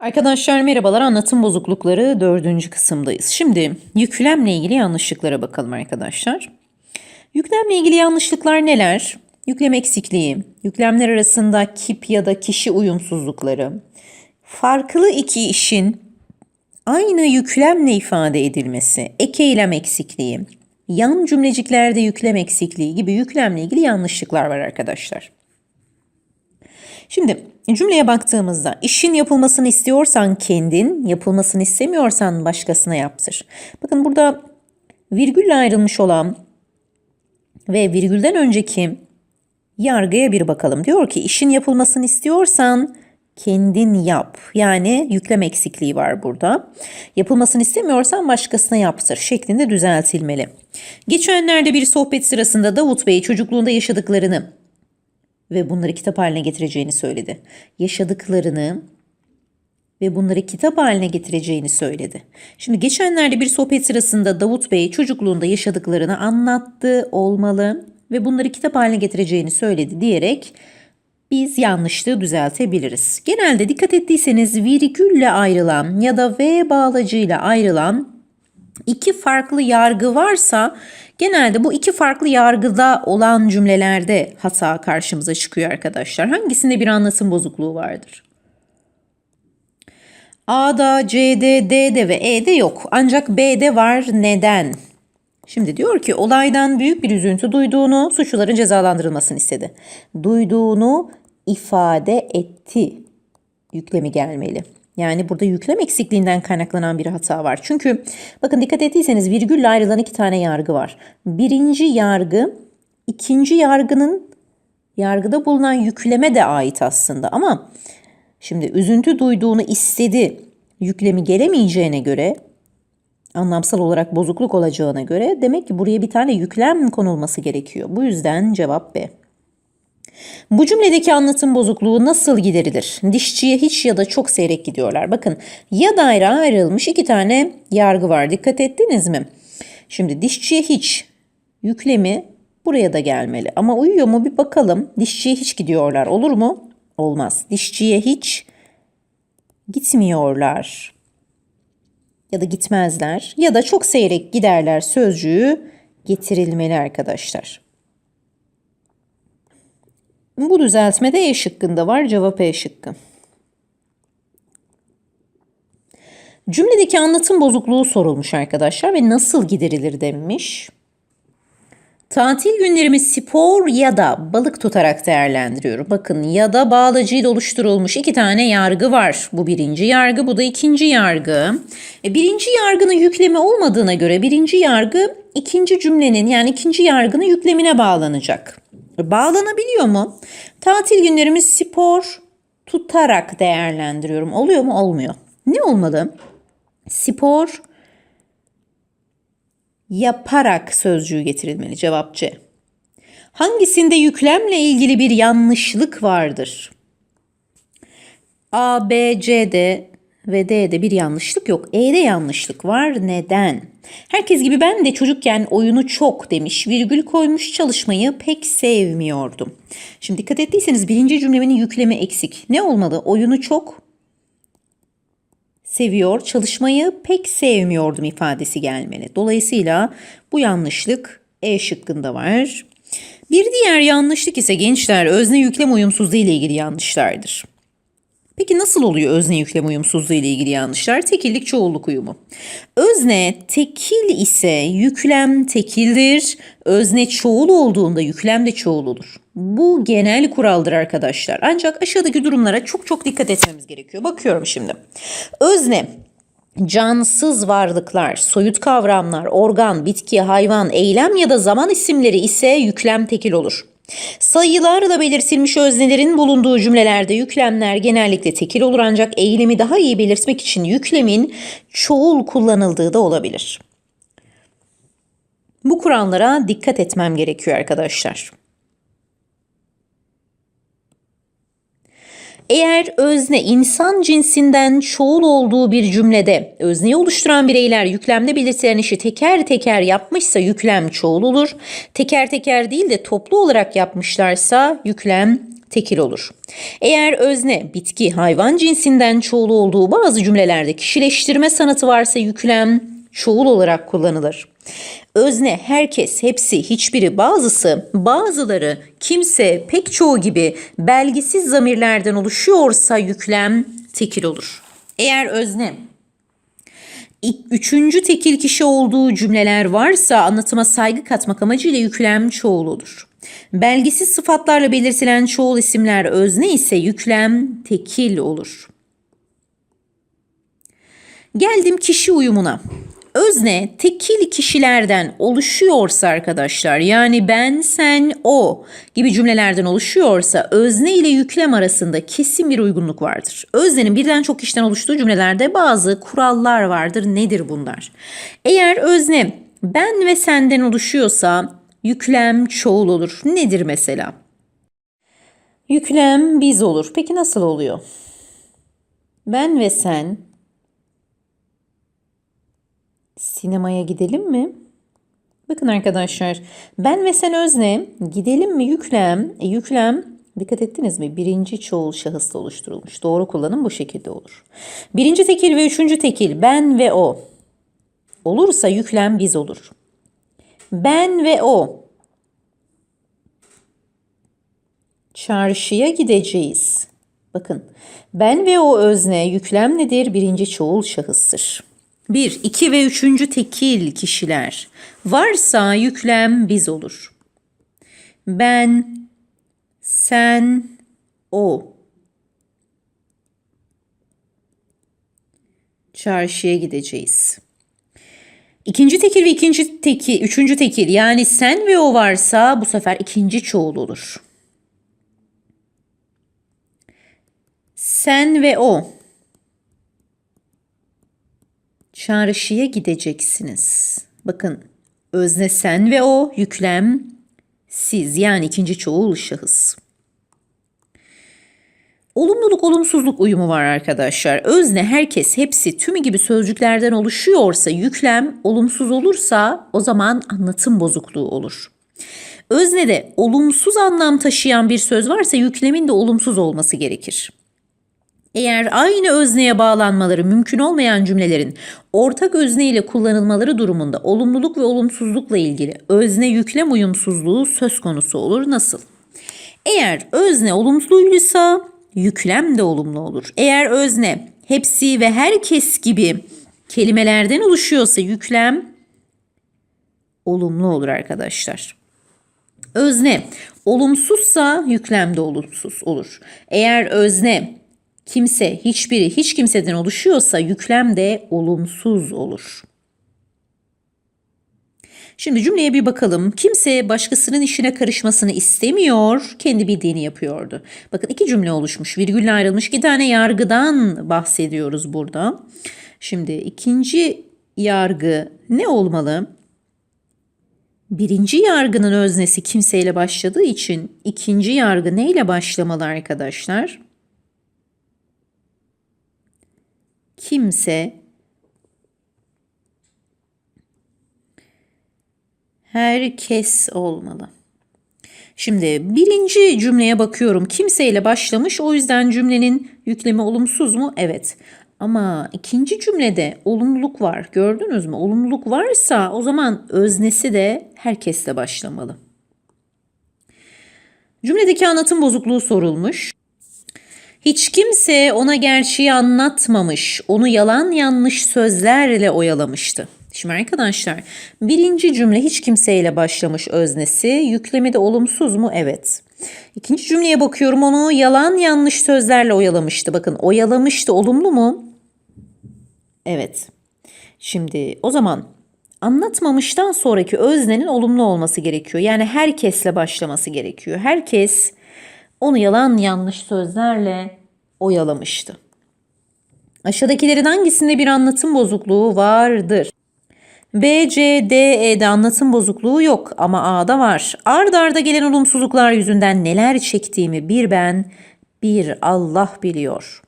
Arkadaşlar merhabalar anlatım bozuklukları dördüncü kısımdayız. Şimdi yüklemle ilgili yanlışlıklara bakalım arkadaşlar. Yüklemle ilgili yanlışlıklar neler? Yüklem eksikliği, yüklemler arasında kip ya da kişi uyumsuzlukları, farklı iki işin aynı yüklemle ifade edilmesi, ek eylem eksikliği, yan cümleciklerde yüklem eksikliği gibi yüklemle ilgili yanlışlıklar var arkadaşlar. Şimdi cümleye baktığımızda işin yapılmasını istiyorsan kendin, yapılmasını istemiyorsan başkasına yaptır. Bakın burada virgülle ayrılmış olan ve virgülden önceki yargıya bir bakalım. Diyor ki işin yapılmasını istiyorsan kendin yap. Yani yüklem eksikliği var burada. Yapılmasını istemiyorsan başkasına yaptır şeklinde düzeltilmeli. Geçenlerde bir sohbet sırasında Davut Bey çocukluğunda yaşadıklarını ve bunları kitap haline getireceğini söyledi. Yaşadıklarını ve bunları kitap haline getireceğini söyledi. Şimdi geçenlerde bir sohbet sırasında Davut Bey çocukluğunda yaşadıklarını anlattı olmalı ve bunları kitap haline getireceğini söyledi diyerek biz yanlışlığı düzeltebiliriz. Genelde dikkat ettiyseniz virgülle ayrılan ya da v bağlacıyla ayrılan iki farklı yargı varsa genelde bu iki farklı yargıda olan cümlelerde hata karşımıza çıkıyor arkadaşlar. Hangisinde bir anlatım bozukluğu vardır? A'da, C'de, D'de ve E'de yok. Ancak B'de var. Neden? Şimdi diyor ki olaydan büyük bir üzüntü duyduğunu, suçluların cezalandırılmasını istedi. Duyduğunu ifade etti. Yüklemi gelmeli. Yani burada yüklem eksikliğinden kaynaklanan bir hata var. Çünkü bakın dikkat ettiyseniz virgülle ayrılan iki tane yargı var. Birinci yargı ikinci yargının yargıda bulunan yükleme de ait aslında ama şimdi üzüntü duyduğunu istedi yüklemi gelemeyeceğine göre anlamsal olarak bozukluk olacağına göre demek ki buraya bir tane yüklem konulması gerekiyor. Bu yüzden cevap B. Bu cümledeki anlatım bozukluğu nasıl giderilir? Dişçiye hiç ya da çok seyrek gidiyorlar. Bakın ya daire ayrılmış iki tane yargı var. Dikkat ettiniz mi? Şimdi dişçiye hiç yüklemi buraya da gelmeli. Ama uyuyor mu bir bakalım. Dişçiye hiç gidiyorlar. Olur mu? Olmaz. Dişçiye hiç gitmiyorlar. Ya da gitmezler. Ya da çok seyrek giderler sözcüğü getirilmeli arkadaşlar. Bu düzeltmede E şıkkında var. Cevap E şıkkı. Cümledeki anlatım bozukluğu sorulmuş arkadaşlar ve nasıl giderilir denmiş. Tatil günlerimi spor ya da balık tutarak değerlendiriyorum. Bakın ya da bağlacıyla oluşturulmuş iki tane yargı var. Bu birinci yargı, bu da ikinci yargı. E, birinci yargının yüklemi olmadığına göre birinci yargı ikinci cümlenin yani ikinci yargının yüklemine bağlanacak. Bağlanabiliyor mu? Tatil günlerimi spor tutarak değerlendiriyorum. Oluyor mu? Olmuyor. Ne olmalı? Spor yaparak sözcüğü getirilmeli. Cevap C. Hangisinde yüklemle ilgili bir yanlışlık vardır? A, B, C'de ve D'de bir yanlışlık yok. E'de yanlışlık var. Neden? Herkes gibi ben de çocukken oyunu çok demiş, virgül koymuş çalışmayı pek sevmiyordum. Şimdi dikkat ettiyseniz birinci cümlemin yüklemi eksik. Ne olmalı? Oyunu çok seviyor, çalışmayı pek sevmiyordum ifadesi gelmeli. Dolayısıyla bu yanlışlık E şıkkında var. Bir diğer yanlışlık ise gençler özne yüklem uyumsuzluğu ile ilgili yanlışlardır. Peki nasıl oluyor özne yüklem uyumsuzluğu ile ilgili yanlışlar? Tekillik çoğulluk uyumu. Özne tekil ise yüklem tekildir. Özne çoğul olduğunda yüklem de çoğul olur. Bu genel kuraldır arkadaşlar. Ancak aşağıdaki durumlara çok çok dikkat etmemiz gerekiyor. Bakıyorum şimdi. Özne cansız varlıklar, soyut kavramlar, organ, bitki, hayvan, eylem ya da zaman isimleri ise yüklem tekil olur. Sayılarla belirtilmiş öznelerin bulunduğu cümlelerde yüklemler genellikle tekil olur ancak eylemi daha iyi belirtmek için yüklemin çoğul kullanıldığı da olabilir. Bu kurallara dikkat etmem gerekiyor arkadaşlar. Eğer özne insan cinsinden çoğul olduğu bir cümlede özneyi oluşturan bireyler yüklemde belirtilen işi teker teker yapmışsa yüklem çoğul olur. Teker teker değil de toplu olarak yapmışlarsa yüklem tekil olur. Eğer özne, bitki, hayvan cinsinden çoğul olduğu bazı cümlelerde kişileştirme sanatı varsa yüklem çoğul olarak kullanılır. Özne, herkes, hepsi, hiçbiri, bazısı, bazıları, kimse, pek çoğu gibi belgisiz zamirlerden oluşuyorsa yüklem tekil olur. Eğer özne Üçüncü tekil kişi olduğu cümleler varsa anlatıma saygı katmak amacıyla yüklem çoğul olur. Belgisiz sıfatlarla belirtilen çoğul isimler özne ise yüklem tekil olur. Geldim kişi uyumuna. Özne tekil kişilerden oluşuyorsa arkadaşlar yani ben, sen, o gibi cümlelerden oluşuyorsa özne ile yüklem arasında kesin bir uygunluk vardır. Öznenin birden çok kişiden oluştuğu cümlelerde bazı kurallar vardır. Nedir bunlar? Eğer özne ben ve senden oluşuyorsa yüklem çoğul olur. Nedir mesela? Yüklem biz olur. Peki nasıl oluyor? Ben ve sen Sinemaya gidelim mi? Bakın arkadaşlar ben ve sen özne gidelim mi yüklem e, yüklem dikkat ettiniz mi birinci çoğul şahısla oluşturulmuş doğru kullanım bu şekilde olur. Birinci tekil ve üçüncü tekil ben ve o olursa yüklem biz olur. Ben ve o çarşıya gideceğiz. Bakın ben ve o özne yüklem nedir? Birinci çoğul şahıstır. 1, 2 ve 3. tekil kişiler varsa yüklem biz olur. Ben, sen, o. Çarşıya gideceğiz. İkinci tekil ve ikinci tekil, üçüncü tekil yani sen ve o varsa bu sefer ikinci çoğul olur. Sen ve o. Çarşıya gideceksiniz. Bakın özne sen ve o yüklem siz yani ikinci çoğul şahıs. Olumluluk olumsuzluk uyumu var arkadaşlar. Özne herkes hepsi tümü gibi sözcüklerden oluşuyorsa yüklem olumsuz olursa o zaman anlatım bozukluğu olur. Öznede olumsuz anlam taşıyan bir söz varsa yüklemin de olumsuz olması gerekir. Eğer aynı özneye bağlanmaları mümkün olmayan cümlelerin ortak özne ile kullanılmaları durumunda olumluluk ve olumsuzlukla ilgili özne yüklem uyumsuzluğu söz konusu olur. Nasıl? Eğer özne olumluysa yüklem de olumlu olur. Eğer özne hepsi ve herkes gibi kelimelerden oluşuyorsa yüklem olumlu olur arkadaşlar. Özne olumsuzsa yüklem de olumsuz olur. Eğer özne kimse, hiçbiri, hiç kimseden oluşuyorsa yüklem de olumsuz olur. Şimdi cümleye bir bakalım. Kimse başkasının işine karışmasını istemiyor, kendi bildiğini yapıyordu. Bakın iki cümle oluşmuş, virgülle ayrılmış iki tane yargıdan bahsediyoruz burada. Şimdi ikinci yargı ne olmalı? Birinci yargının öznesi kimseyle başladığı için ikinci yargı neyle başlamalı arkadaşlar? Kimse herkes olmalı. Şimdi birinci cümleye bakıyorum. Kimseyle başlamış. O yüzden cümlenin yüklemi olumsuz mu? Evet. Ama ikinci cümlede olumluluk var. Gördünüz mü? Olumluluk varsa o zaman öznesi de herkesle başlamalı. Cümledeki anlatım bozukluğu sorulmuş. Hiç kimse ona gerçeği anlatmamış, onu yalan yanlış sözlerle oyalamıştı. Şimdi arkadaşlar birinci cümle hiç kimseyle başlamış öznesi. Yüklemi de olumsuz mu? Evet. İkinci cümleye bakıyorum onu yalan yanlış sözlerle oyalamıştı. Bakın oyalamıştı olumlu mu? Evet. Şimdi o zaman anlatmamıştan sonraki öznenin olumlu olması gerekiyor. Yani herkesle başlaması gerekiyor. Herkes onu yalan yanlış sözlerle oyalamıştı. Aşağıdakilerin hangisinde bir anlatım bozukluğu vardır? B, C, D, E'de anlatım bozukluğu yok ama A'da var. Ard arda gelen olumsuzluklar yüzünden neler çektiğimi bir ben, bir Allah biliyor.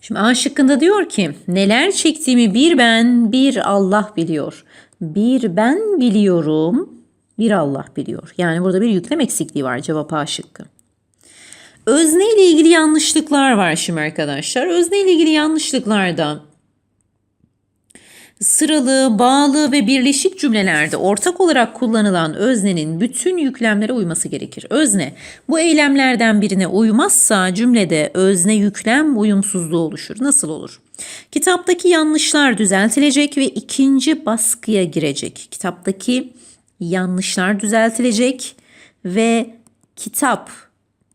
Şimdi A şıkkında diyor ki neler çektiğimi bir ben, bir Allah biliyor. Bir ben biliyorum bir Allah biliyor. Yani burada bir yüklem eksikliği var cevap A şıkkı. Özne ile ilgili yanlışlıklar var şimdi arkadaşlar. Özne ile ilgili yanlışlıklarda sıralı, bağlı ve birleşik cümlelerde ortak olarak kullanılan öznenin bütün yüklemlere uyması gerekir. Özne bu eylemlerden birine uymazsa cümlede özne yüklem uyumsuzluğu oluşur. Nasıl olur? Kitaptaki yanlışlar düzeltilecek ve ikinci baskıya girecek. Kitaptaki yanlışlar düzeltilecek ve kitap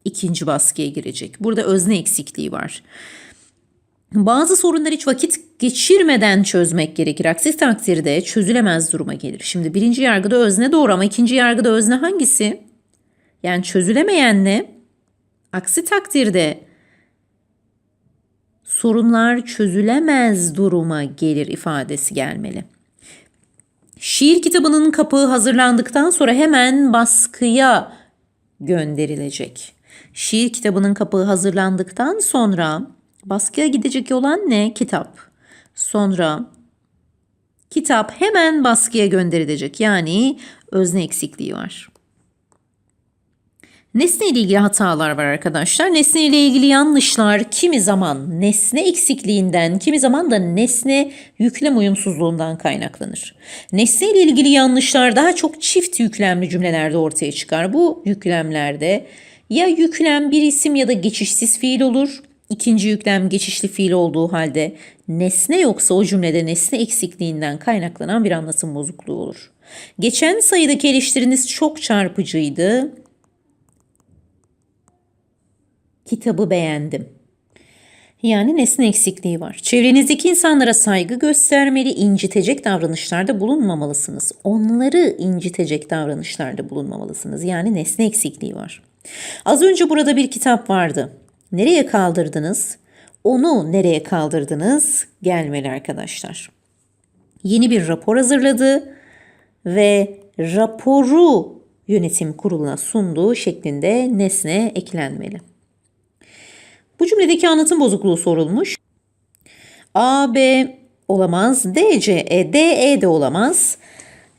ikinci baskıya girecek. Burada özne eksikliği var. Bazı sorunlar hiç vakit geçirmeden çözmek gerekir. Aksi takdirde çözülemez duruma gelir. Şimdi birinci yargıda özne doğru ama ikinci yargıda özne hangisi? Yani çözülemeyen ne? Aksi takdirde sorunlar çözülemez duruma gelir ifadesi gelmeli. Şiir kitabının kapağı hazırlandıktan sonra hemen baskıya gönderilecek. Şiir kitabının kapağı hazırlandıktan sonra baskıya gidecek olan ne? Kitap. Sonra kitap hemen baskıya gönderilecek. Yani özne eksikliği var. Nesne ile ilgili hatalar var arkadaşlar. Nesne ile ilgili yanlışlar kimi zaman nesne eksikliğinden, kimi zaman da nesne yüklem uyumsuzluğundan kaynaklanır. Nesne ile ilgili yanlışlar daha çok çift yüklemli cümlelerde ortaya çıkar. Bu yüklemlerde ya yüklem bir isim ya da geçişsiz fiil olur. İkinci yüklem geçişli fiil olduğu halde nesne yoksa o cümlede nesne eksikliğinden kaynaklanan bir anlatım bozukluğu olur. Geçen sayıdaki eleştiriniz çok çarpıcıydı. Kitabı beğendim. Yani nesne eksikliği var. Çevrenizdeki insanlara saygı göstermeli, incitecek davranışlarda bulunmamalısınız. Onları incitecek davranışlarda bulunmamalısınız. Yani nesne eksikliği var. Az önce burada bir kitap vardı. Nereye kaldırdınız? Onu nereye kaldırdınız? Gelmeli arkadaşlar. Yeni bir rapor hazırladı ve raporu yönetim kuruluna sunduğu şeklinde nesne eklenmeli. Bu cümledeki anlatım bozukluğu sorulmuş. A, B olamaz. D, C, E, D, E de olamaz.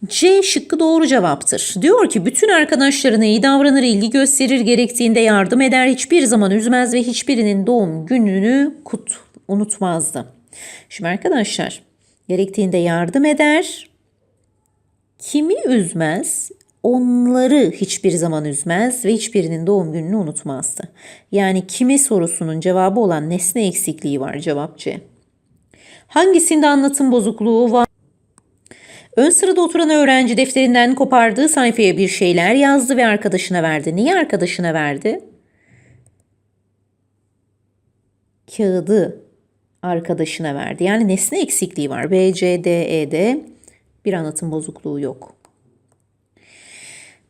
C şıkkı doğru cevaptır. Diyor ki bütün arkadaşlarına iyi davranır, ilgi gösterir, gerektiğinde yardım eder, hiçbir zaman üzmez ve hiçbirinin doğum gününü kut unutmazdı. Şimdi arkadaşlar gerektiğinde yardım eder, kimi üzmez, onları hiçbir zaman üzmez ve hiçbirinin doğum gününü unutmazdı. Yani kimi sorusunun cevabı olan nesne eksikliği var cevap C. Hangisinde anlatım bozukluğu var? Ön sırada oturan öğrenci defterinden kopardığı sayfaya bir şeyler yazdı ve arkadaşına verdi. Niye arkadaşına verdi? Kağıdı arkadaşına verdi. Yani nesne eksikliği var. B, C, D, E'de bir anlatım bozukluğu yok.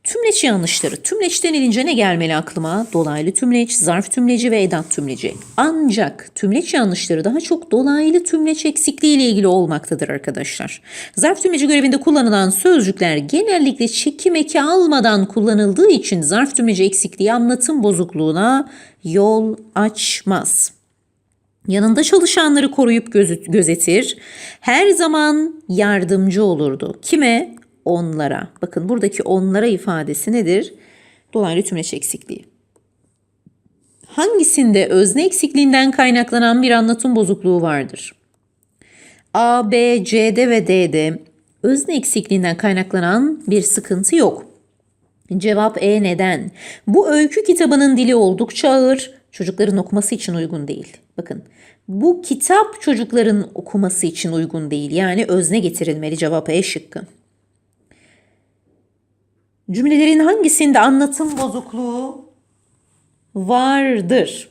Tümleç yanlışları. Tümleç denilince ne gelmeli aklıma? Dolaylı tümleç, zarf tümleci ve edat tümleci. Ancak tümleç yanlışları daha çok dolaylı tümleç eksikliği ile ilgili olmaktadır arkadaşlar. Zarf tümleci görevinde kullanılan sözcükler genellikle çekim eki almadan kullanıldığı için zarf tümleci eksikliği anlatım bozukluğuna yol açmaz. Yanında çalışanları koruyup gözetir. Her zaman yardımcı olurdu. Kime? Onlara. Bakın buradaki onlara ifadesi nedir? Dolaylı tümleç eksikliği. Hangisinde özne eksikliğinden kaynaklanan bir anlatım bozukluğu vardır? A, B, C'de ve D'de özne eksikliğinden kaynaklanan bir sıkıntı yok. Cevap E neden? Bu öykü kitabının dili oldukça ağır, çocukların okuması için uygun değil. Bakın bu kitap çocukların okuması için uygun değil. Yani özne getirilmeli cevap E şıkkı. Cümlelerin hangisinde anlatım bozukluğu vardır?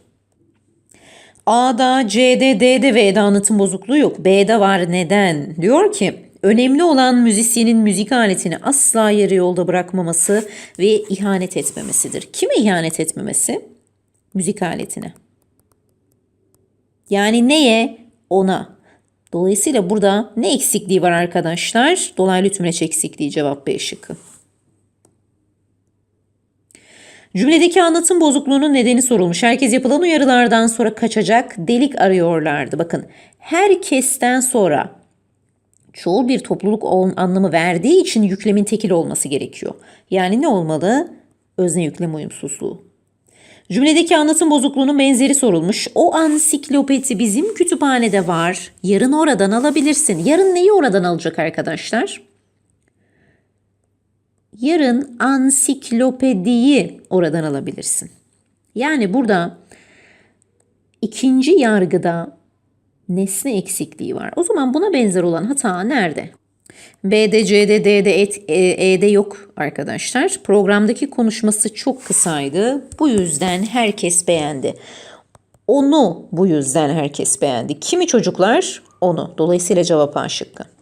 A'da, C'de, D'de ve E'de anlatım bozukluğu yok. B'de var neden? Diyor ki önemli olan müzisyenin müzik aletini asla yarı yolda bırakmaması ve ihanet etmemesidir. Kime ihanet etmemesi? Müzik aletine. Yani neye? Ona. Dolayısıyla burada ne eksikliği var arkadaşlar? Dolaylı tümleç eksikliği cevap B şıkkı. Cümledeki anlatım bozukluğunun nedeni sorulmuş. Herkes yapılan uyarılardan sonra kaçacak delik arıyorlardı. Bakın herkesten sonra çoğul bir topluluk anlamı verdiği için yüklemin tekil olması gerekiyor. Yani ne olmalı? Özne yüklem uyumsuzluğu. Cümledeki anlatım bozukluğunun benzeri sorulmuş. O ansiklopedi bizim kütüphanede var. Yarın oradan alabilirsin. Yarın neyi oradan alacak arkadaşlar? Yarın ansiklopediyi oradan alabilirsin. Yani burada ikinci yargıda nesne eksikliği var. O zaman buna benzer olan hata nerede? B'de, C'de, D'de, et, e, E'de yok arkadaşlar. Programdaki konuşması çok kısaydı. Bu yüzden herkes beğendi. Onu bu yüzden herkes beğendi. Kimi çocuklar? Onu. Dolayısıyla cevap A şıkkı.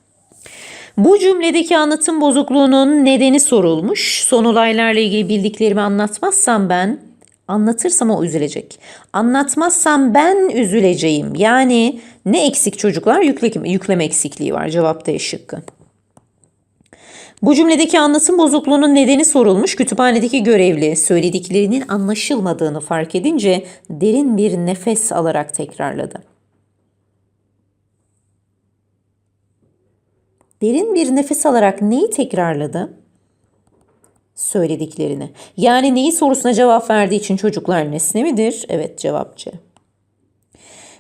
Bu cümledeki anlatım bozukluğunun nedeni sorulmuş. Son olaylarla ilgili bildiklerimi anlatmazsam ben, anlatırsam o üzülecek. Anlatmazsam ben üzüleceğim. Yani ne eksik çocuklar? Yükleme, yükleme eksikliği var. Cevap D. Bu cümledeki anlatım bozukluğunun nedeni sorulmuş. Kütüphanedeki görevli söylediklerinin anlaşılmadığını fark edince derin bir nefes alarak tekrarladı. Derin bir nefes alarak neyi tekrarladı? Söylediklerini. Yani neyi sorusuna cevap verdiği için çocuklar nesne midir? Evet cevap C.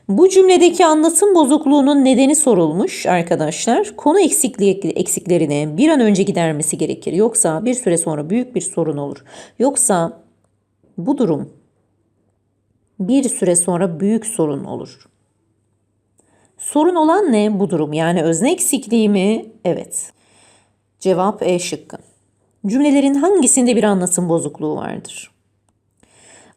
Bu cümledeki anlatım bozukluğunun nedeni sorulmuş arkadaşlar. Konu eksikliği eksiklerini bir an önce gidermesi gerekir. Yoksa bir süre sonra büyük bir sorun olur. Yoksa bu durum bir süre sonra büyük sorun olur. Sorun olan ne bu durum? Yani özne eksikliği mi? Evet. Cevap E şıkkı. Cümlelerin hangisinde bir anlatım bozukluğu vardır?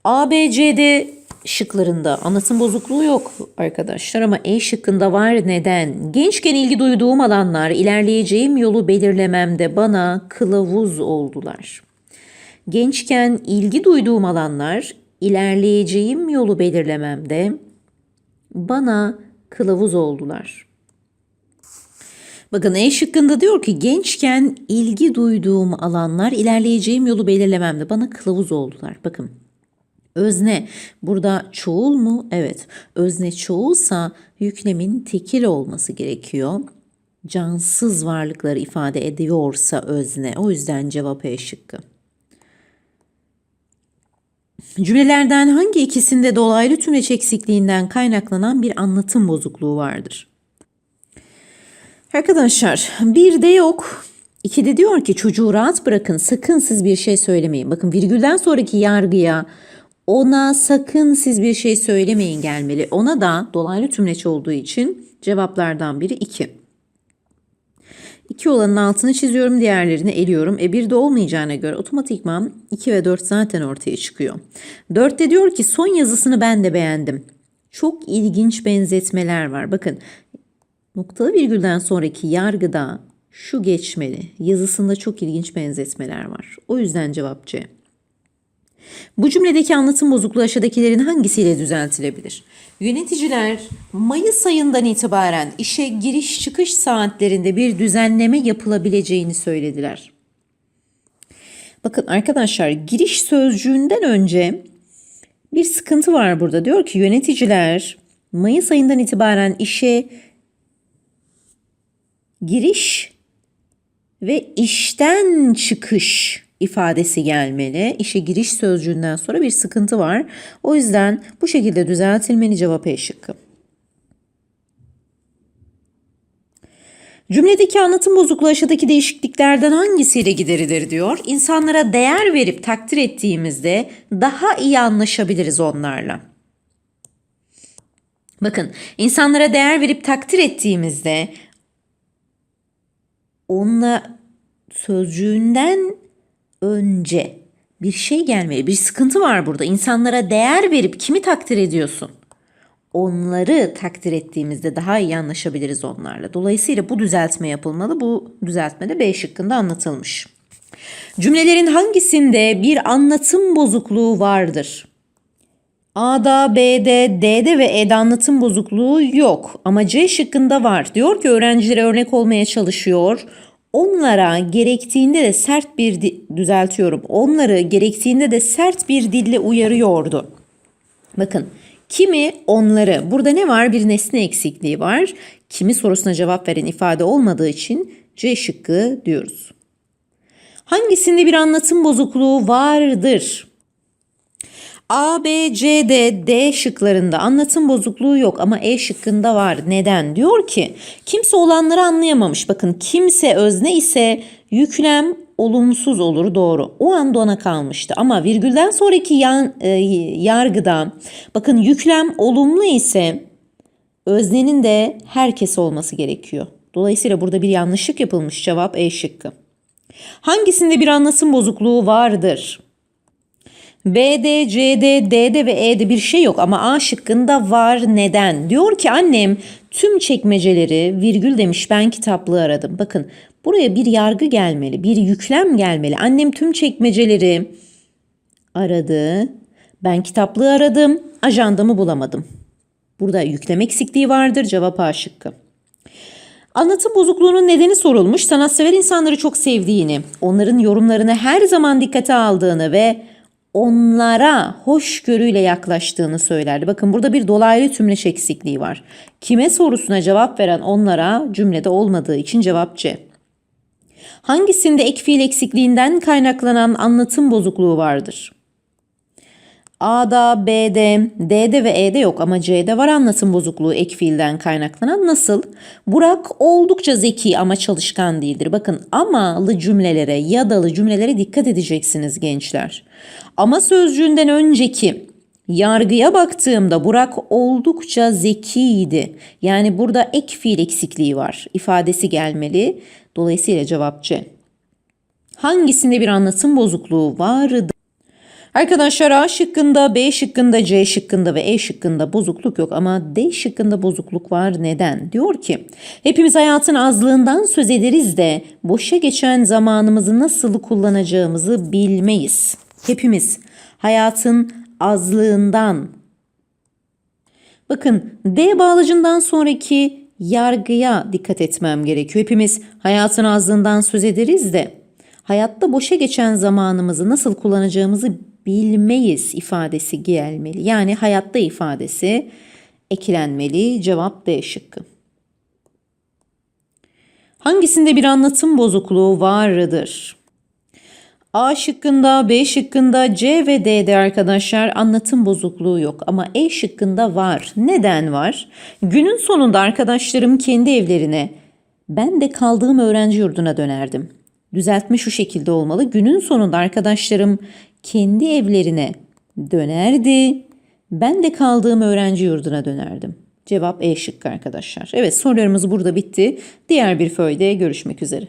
A, B, C, D şıklarında anlatım bozukluğu yok arkadaşlar ama E şıkkında var. Neden? Gençken ilgi duyduğum alanlar ilerleyeceğim yolu belirlememde bana kılavuz oldular. Gençken ilgi duyduğum alanlar ilerleyeceğim yolu belirlememde bana kılavuz oldular. Bakın E şıkkında diyor ki gençken ilgi duyduğum alanlar ilerleyeceğim yolu belirlememde bana kılavuz oldular. Bakın özne burada çoğul mu? Evet. Özne çoğulsa yüklemin tekil olması gerekiyor. Cansız varlıkları ifade ediyorsa özne. O yüzden cevap E şıkkı. Cümlelerden hangi ikisinde dolaylı tümleç eksikliğinden kaynaklanan bir anlatım bozukluğu vardır? Arkadaşlar bir de yok. İkide diyor ki çocuğu rahat bırakın sakın siz bir şey söylemeyin. Bakın virgülden sonraki yargıya ona sakın siz bir şey söylemeyin gelmeli. Ona da dolaylı tümleç olduğu için cevaplardan biri 2. 2 olanın altını çiziyorum diğerlerini eliyorum. E bir de olmayacağına göre otomatikman 2 ve 4 zaten ortaya çıkıyor. 4'te diyor ki son yazısını ben de beğendim. Çok ilginç benzetmeler var. Bakın noktalı virgülden sonraki yargıda şu geçmeli. Yazısında çok ilginç benzetmeler var. O yüzden cevap C. Bu cümledeki anlatım bozukluğu aşağıdakilerin hangisiyle düzeltilebilir? Yöneticiler Mayıs ayından itibaren işe giriş çıkış saatlerinde bir düzenleme yapılabileceğini söylediler. Bakın arkadaşlar giriş sözcüğünden önce bir sıkıntı var burada. Diyor ki yöneticiler Mayıs ayından itibaren işe giriş ve işten çıkış ifadesi gelmeli. İşe giriş sözcüğünden sonra bir sıkıntı var. O yüzden bu şekilde düzeltilmeli cevap E. Cümledeki anlatım bozukluğu aşağıdaki değişikliklerden hangisiyle giderilir diyor. İnsanlara değer verip takdir ettiğimizde daha iyi anlaşabiliriz onlarla. Bakın insanlara değer verip takdir ettiğimizde onunla sözcüğünden önce bir şey gelmeli. Bir sıkıntı var burada. İnsanlara değer verip kimi takdir ediyorsun? Onları takdir ettiğimizde daha iyi anlaşabiliriz onlarla. Dolayısıyla bu düzeltme yapılmalı. Bu düzeltme de B şıkkında anlatılmış. Cümlelerin hangisinde bir anlatım bozukluğu vardır? A'da, B'de, D'de ve E'de anlatım bozukluğu yok ama C şıkkında var. Diyor ki öğrencilere örnek olmaya çalışıyor. Onlara gerektiğinde de sert bir düzeltiyorum. Onları gerektiğinde de sert bir dille uyarıyordu. Bakın Kimi onları. Burada ne var? Bir nesne eksikliği var. Kimi sorusuna cevap veren ifade olmadığı için C şıkkı diyoruz. Hangisinde bir anlatım bozukluğu vardır? A, B, C, D, D şıklarında anlatım bozukluğu yok ama E şıkkında var. Neden? Diyor ki kimse olanları anlayamamış. Bakın kimse özne ise yüklem olumsuz olur doğru. O anda ona kalmıştı. Ama virgülden sonraki yan, e, yargıda bakın yüklem olumlu ise öznenin de herkes olması gerekiyor. Dolayısıyla burada bir yanlışlık yapılmış. Cevap E şıkkı. Hangisinde bir anlatım bozukluğu vardır? B'de, C'de, D'de ve E'de bir şey yok ama A şıkkında var. Neden? Diyor ki annem tüm çekmeceleri virgül demiş ben kitaplığı aradım. Bakın buraya bir yargı gelmeli, bir yüklem gelmeli. Annem tüm çekmeceleri aradı. Ben kitaplığı aradım, ajandamı bulamadım. Burada yüklem eksikliği vardır. Cevap A şıkkı. Anlatım bozukluğunun nedeni sorulmuş. Sanatsever insanları çok sevdiğini, onların yorumlarını her zaman dikkate aldığını ve onlara hoşgörüyle yaklaştığını söylerdi. Bakın burada bir dolaylı tümleç eksikliği var. Kime sorusuna cevap veren onlara cümlede olmadığı için cevap C. Hangisinde ek fiil eksikliğinden kaynaklanan anlatım bozukluğu vardır? A'da, B'de, D'de ve E'de yok ama C'de var anlatım bozukluğu ek fiilden kaynaklanan. Nasıl? Burak oldukça zeki ama çalışkan değildir. Bakın amalı cümlelere, yadalı cümlelere dikkat edeceksiniz gençler. Ama sözcüğünden önceki yargıya baktığımda Burak oldukça zekiydi. Yani burada ek fiil eksikliği var. İfadesi gelmeli. Dolayısıyla cevap C. Hangisinde bir anlatım bozukluğu vardı? Arkadaşlar A şıkkında, B şıkkında, C şıkkında ve E şıkkında bozukluk yok ama D şıkkında bozukluk var. Neden? Diyor ki hepimiz hayatın azlığından söz ederiz de boşa geçen zamanımızı nasıl kullanacağımızı bilmeyiz. Hepimiz hayatın azlığından Bakın D bağlacından sonraki yargıya dikkat etmem gerekiyor. Hepimiz hayatın azlığından söz ederiz de hayatta boşa geçen zamanımızı nasıl kullanacağımızı bilmeyiz ifadesi gelmeli. Yani hayatta ifadesi eklenmeli. Cevap D şıkkı. Hangisinde bir anlatım bozukluğu vardır? A şıkkında, B şıkkında, C ve D'de arkadaşlar anlatım bozukluğu yok ama E şıkkında var. Neden var? Günün sonunda arkadaşlarım kendi evlerine, ben de kaldığım öğrenci yurduna dönerdim. Düzeltme şu şekilde olmalı. Günün sonunda arkadaşlarım kendi evlerine dönerdi. Ben de kaldığım öğrenci yurduna dönerdim. Cevap E şıkkı arkadaşlar. Evet sorularımız burada bitti. Diğer bir föyde görüşmek üzere.